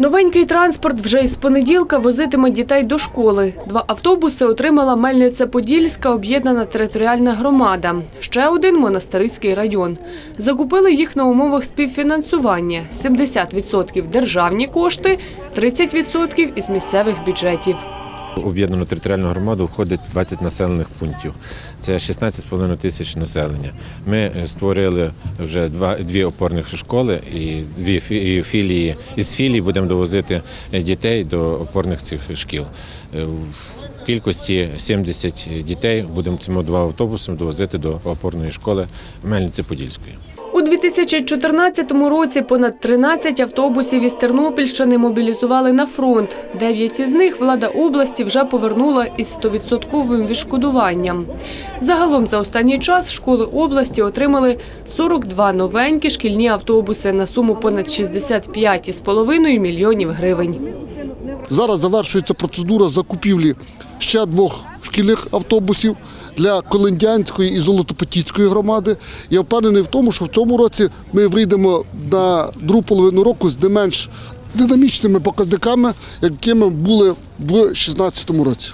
Новенький транспорт вже із понеділка возитиме дітей до школи. Два автобуси отримала Мельниця-Подільська об'єднана територіальна громада. Ще один монастирський район. Закупили їх на умовах співфінансування. 70% державні кошти, 30% із місцевих бюджетів. Об'єднану територіальну громаду входить 20 населених пунктів. Це 16,5 тисяч населення. Ми е, створили вже два, дві опорних школи і дві філії. Із філій будемо довозити е, дітей до опорних цих шкіл. Е, В кількості 70 дітей будемо цими два автобуси довозити до опорної школи Мельниці-Подільської. У 2014 році понад 13 автобусів із Тернопільщини мобілізували на фронт. Дев'ять із них влада області вже повернула із 100% відшкодуванням. Загалом за останній час школи області отримали 42 новенькі шкільні автобуси на суму понад 65,5 мільйонів гривень. Зараз завершується процедура закупівлі ще двох шкільних автобусів для Колендянської і Золотопотіцької громади. Я впевнений в тому, що в цьому році ми вийдемо на другу половину року з не менш динамічними показниками, якими були в 2016 році.